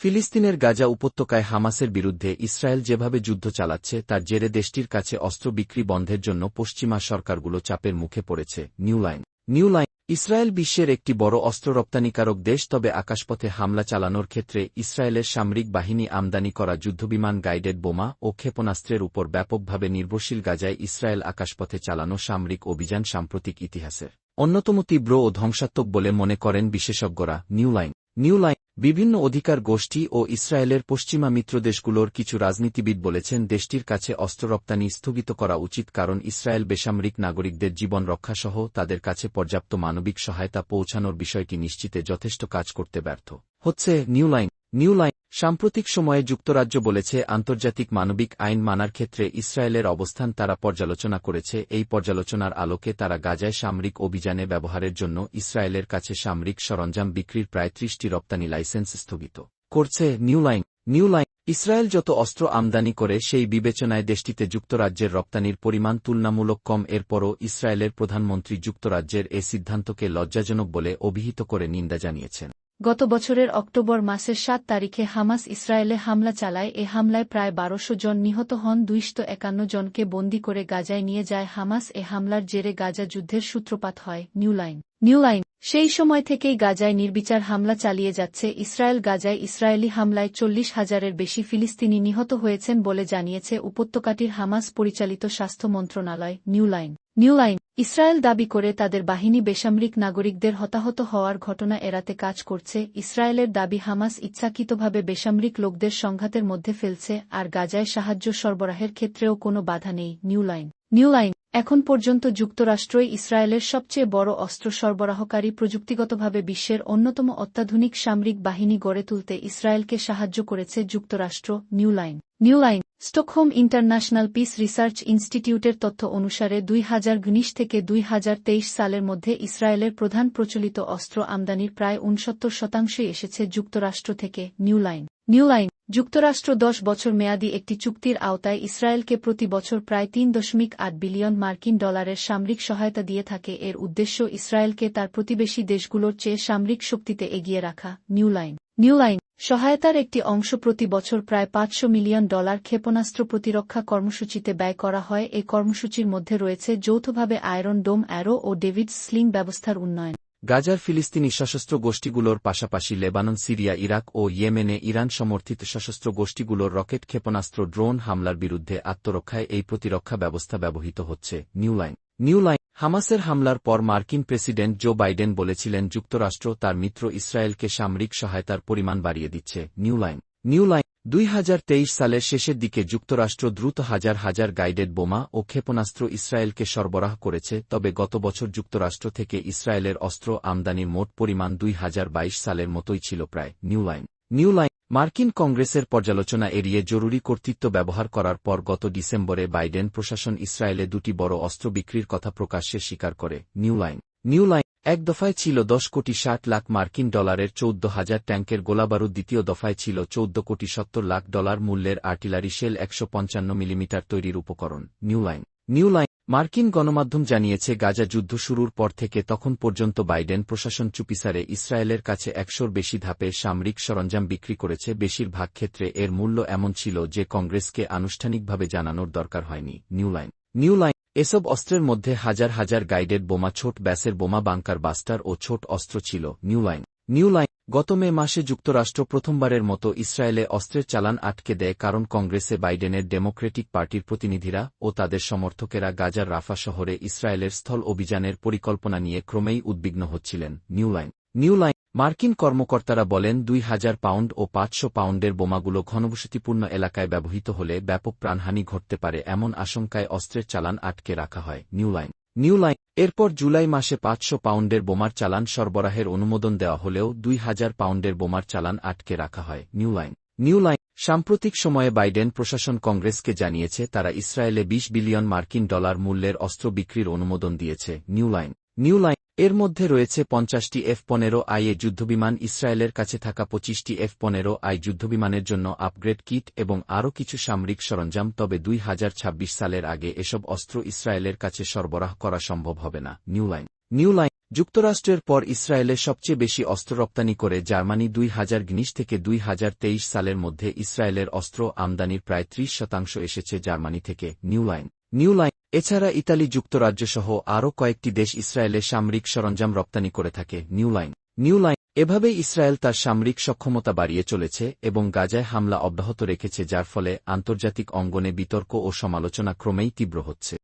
ফিলিস্তিনের গাজা উপত্যকায় হামাসের বিরুদ্ধে ইসরায়েল যেভাবে যুদ্ধ চালাচ্ছে, তার জেরে দেশটির কাছে অস্ত্র বিক্রি বন্ধের জন্য পশ্চিমা সরকারগুলো চাপের মুখে পড়েছে, new line. New line, Israel বিশ্বের একটি বড় অস্ত্র রপ্তানিকারক দেশ, তবে আকাশপথে হামলা চালানোর ক্ষেত্রে ইসরায়েলের সামরিক বাহিনী আমদানি করা যুদ্ধবিমান গাইডেড বোমা ও ক্ষেপণাস্ত্রের উপর ব্যাপকভাবে নির্ভরশীল গাজায় ইসরায়েল আকাশপথে চালানো সামরিক অভিযান সাম্প্রতিক ইতিহাসের অন্যতম তীব্র ও ধ্বংসাত্মক বলে মনে করেন বিশেষজ্ঞরা। নিউ লাইন নিউ লাইন বিভিন্ন অধিকার গোষ্ঠী ও ইসরায়েলের পশ্চিমা মিত্রদেশগুলোর কিছু রাজনীতিবিদ বলেছেন, দেশটির কাছে অস্ত্র রপ্তানি স্থগিত করা উচিত কারণ ইসরায়েল বেসামরিক নাগরিকদের জীবন রক্ষাসহ তাদের কাছে পর্যাপ্ত মানবিক সহায়তা পৌঁছানোর বিষয়টি নিশ্চিতে যথেষ্ট কাজ করতে ব্যর্থ। হচ্ছে নিউলাইন নিউলাইন নিউ লাইন সাম্প্রতিক সময়ে যুক্তরাজ্য বলেছে, আন্তর্জাতিক মানবিক আইন মানার ক্ষেত্রে ইসরায়েলের অবস্থান তারা পর্যালোচনা করেছে। এই পর্যালোচনার আলোকে তারা গাজায় সামরিক অভিযানে ব্যবহারের জন্য ইসরায়েলের কাছে সামরিক সরঞ্জাম বিক্রির প্রায় ত্রিশটি রপ্তানি লাইসেন্স স্থগিত করছে new line. New line, Israel যত অস্ত্র আমদানি করে, সেই বিবেচনায় দেশটিতে যুক্তরাজ্যের রপ্তানির পরিমাণ তুলনামূলক কম। এরপরও ইসরায়েলের প্রধানমন্ত্রী যুক্তরাজ্যের এ সিদ্ধান্তকে লজ্জাজনক বলে অভিহিত করে নিন্দা জানিয়েছেন। গত বছরের অক্টোবর মাসের সাত তারিখে হামাস ইসরায়েলে হামলা চালায়। এ হামলায় প্রায় বারোশো জন নিহত হন। দুইশত একান্ন জনকে বন্দী করে গাজায় নিয়ে যায় হামাস। এ হামলার জেরে গাজা যুদ্ধের সূত্রপাত হয়। New line. New line. সেই সময় থেকেই গাজায় নির্বিচার হামলা চালিয়ে যাচ্ছে। ইসরায়েল গাজায় ইসরায়েলি হামলায় চল্লিশ হাজারের বেশি ফিলিস্তিনি নিহত হয়েছেন বলে জানিয়েছে উপত্যকাটির হামাস পরিচালিত স্বাস্থ্য মন্ত্রণালয়। New line. New line. Israel দাবি করে তাদের বাহিনী বেসামরিক নাগরিকদের হতাহত হওয়ার ঘটনা এড়াতে কাজ করছে। ইসরায়েলের দাবি হামাস ইচ্ছাকৃতভাবে বেসামরিক লোকদের সংঘাতের মধ্যে ফেলছে আর গাজায় সাহায্য সরবরাহের ক্ষেত্রেও কোনো বাধা নেই। New line. New line. এখন পর্যন্ত যুক্তরাষ্ট্রই ইসরায়েলের সবচেয়ে বড় অস্ত্র সরবরাহকারী প্রযুক্তিগতভাবে বিশ্বের অন্যতম অত্যাধুনিক সামরিক বাহিনী গড়ে তুলতে ইসরায়েলকে সাহায্য করেছে যুক্তরাষ্ট্র। New line new line, Stockholm international peace research ইনস্টিটিউটের তথ্য অনুসারে দুই হাজার থেকে দুই হাজার তেইশ সালের মধ্যে ইসরায়েলের প্রধান প্রচলিত অস্ত্র আমদানির প্রায় উনসত্তর শতাংশই এসেছে যুক্তরাষ্ট্র থেকে, নিউ লাইন। নিউ লাইন, যুক্তরাষ্ট্র দশ বছর মেয়াদী একটি চুক্তির আওতায় ইসরায়েলকে প্রতি বছর প্রায় তিন দশমিক আট বিলিয়ন মার্কিন ডলারের সামরিক সহায়তা দিয়ে থাকে। এর উদ্দেশ্য ইসরায়েলকে তার প্রতিবেশী দেশগুলোর চেয়ে সামরিক শক্তিতে এগিয়ে রাখা। New line. নিউ লাইন সহায়তার একটি অংশ প্রতি বছর প্রায় পাঁচশো মিলিয়ন ডলার ক্ষেপণাস্ত্র প্রতিরক্ষা কর্মসূচিতে ব্যয় করা হয়। এই কর্মসূচির মধ্যে রয়েছে যৌথভাবে আয়রন ডোম অ্যারো ও ডেভিড স্লিং ব্যবস্থার উন্নয়ন। গাজার ফিলিস্তিনি সশস্ত্র গোষ্ঠীগুলোর পাশাপাশি লেবানন, সিরিয়া, ইরাক ও ইয়েমেনে ইরান সমর্থিত সশস্ত্র গোষ্ঠীগুলোর রকেট ক্ষেপণাস্ত্র, ড্রোন হামলার বিরুদ্ধে আত্মরক্ষায় এই প্রতিরক্ষা ব্যবস্থা ব্যবহৃত হচ্ছে। নিউ লাইন নিউ লাইন, হামাসের হামলার পর মার্কিন প্রেসিডেন্ট জো বাইডেন বলেছিলেন যুক্তরাষ্ট্র তার মিত্র ইসরায়েলকে সামরিক সহায়তার পরিমাণ বাড়িয়ে দিচ্ছে নিউ লাইন। নিউ লাইন, দুই সালের শেষের দিকে যুক্তরাষ্ট্র দ্রুত হাজার হাজার গাইডেড বোমা ও ক্ষেপণাস্ত্র ইসরায়েলকে সরবরাহ করেছে, তবে গত বছর যুক্তরাষ্ট্র থেকে ইসরায়েলের অস্ত্র আমদানির মোট পরিমাণ দুই হাজার বাইশ সালের মতোই ছিল প্রায়। নিউ লাইন নিউ লাইন মার্কিন কংগ্রেসের পর্যালোচনা এড়িয়ে জরুরি কর্তৃত্ব ব্যবহার করার পর গত ডিসেম্বরে বাইডেন প্রশাসন ইসরায়েলে দুটি বড় অস্ত্র বিক্রির কথা প্রকাশ্যে স্বীকার করে, নিউ লাইন। নিউ লাইন এক দফায় ছিল দশ কোটি ষাট লাখ মার্কিন ডলারের চৌদ্দ হাজার ট্যাঙ্কের গোলাবারুদ, দ্বিতীয় দফায় ছিল চৌদ্দ কোটি সত্তর লাখ ডলার মূল্যের আর্টিলারি শেল একশো পঞ্চান্ন মিলিমিটার তৈরির উপকরণ, নিউ লাইন। নিউ লাইন মার্কিন গণমাধ্যম জানিয়েছে, গাজা যুদ্ধ শুরুর পর থেকে তখন পর্যন্ত বাইডেন প্রশাসন চুপিসারে ইসরায়েলের কাছে একশোর বেশি ধাপে সামরিক সরঞ্জাম বিক্রি করেছে। বেশিরভাগ ক্ষেত্রে এর মূল্য এমন ছিল যে কংগ্রেসকে আনুষ্ঠানিকভাবে জানানোর দরকার হয়নি। New line. New line. এসব অস্ত্রের মধ্যে হাজার হাজার গাইডেড বোমা, ছোট ব্যাসের বোমা, বাংকার বাস্টার ও ছোট অস্ত্র ছিল। New line. New line. গত মে মাসে যুক্তরাষ্ট্র প্রথমবারের মতো ইসরায়েলে অস্ত্রের চালান আটকে দেয় কারণ কংগ্রেসে বাইডেনের ডেমোক্রেটিক পার্টির প্রতিনিধিরা ও তাদের সমর্থকেরা গাজার রাফা শহরে ইসরায়েলের স্থল অভিযানের পরিকল্পনা নিয়ে ক্রমেই উদ্বিগ্ন হচ্ছিলেন নিউ লাইন। নিউ লাইন মার্কিন কর্মকর্তারা বলেন দুই হাজার পাউন্ড ও পাঁচশো পাউন্ডের বোমাগুলো ঘনবসতিপূর্ণ এলাকায় ব্যবহৃত হলে ব্যাপক প্রাণহানি ঘটতে পারে এমন আশঙ্কায় অস্ত্রের চালান আটকে রাখা হয় নিউ লাইন নিউ লাইন, এরপর জুলাই মাসে পাঁচশো পাউন্ডের বোমার চালান সরবরাহের অনুমোদন দেওয়া হলেও দুই হাজার পাউন্ডের বোমার চালান আটকে রাখা হয় নিউ লাইন। নিউ লাইন, সাম্প্রতিক সময়ে বাইডেন প্রশাসন কংগ্রেসকে জানিয়েছে, তারা ইসরায়েলে ২০ বিলিয়ন মার্কিন ডলার মূল্যের অস্ত্র বিক্রির অনুমোদন দিয়েছে নিউ লাইন। নিউ লাইন এর মধ্যে রয়েছে পঞ্চাশটি এফ পনেরো আই এ যুদ্ধবিমান, ইসরায়েলের কাছে থাকা পঁচিশটি এফ পনেরো আই যুদ্ধবিমানের জন্য আপগ্রেড কিট এবং আরও কিছু সামরিক সরঞ্জাম, তবে দুই হাজার ছাব্বিশ সালের আগে এসব অস্ত্র ইসরায়েলের কাছে সরবরাহ করা সম্ভব হবে না। New line. New line. যুক্তরাষ্ট্রের পর ইসরায়েলে সবচেয়ে বেশি অস্ত্র রপ্তানি করে জার্মানি দুই হাজার গিনিশ থেকে দুই হাজার তেইশ সালের মধ্যে ইসরায়েলের অস্ত্র আমদানির প্রায় ত্রিশ শতাংশ এসেছে জার্মানি থেকে। New line. New line. এছাড়া ইতালি যুক্তরাজ্য সহ আরও কয়েকটি দেশ ইসরায়েলে সামরিক সরঞ্জাম রপ্তানি করে থাকে new line new line new line, এভাবেই ইসরায়েল তার সামরিক সক্ষমতা বাড়িয়ে চলেছে এবং গাজায় হামলা অব্যাহত রেখেছে, যার ফলে আন্তর্জাতিক অঙ্গনে বিতর্ক ও সমালোচনা ক্রমেই তীব্র হচ্ছে।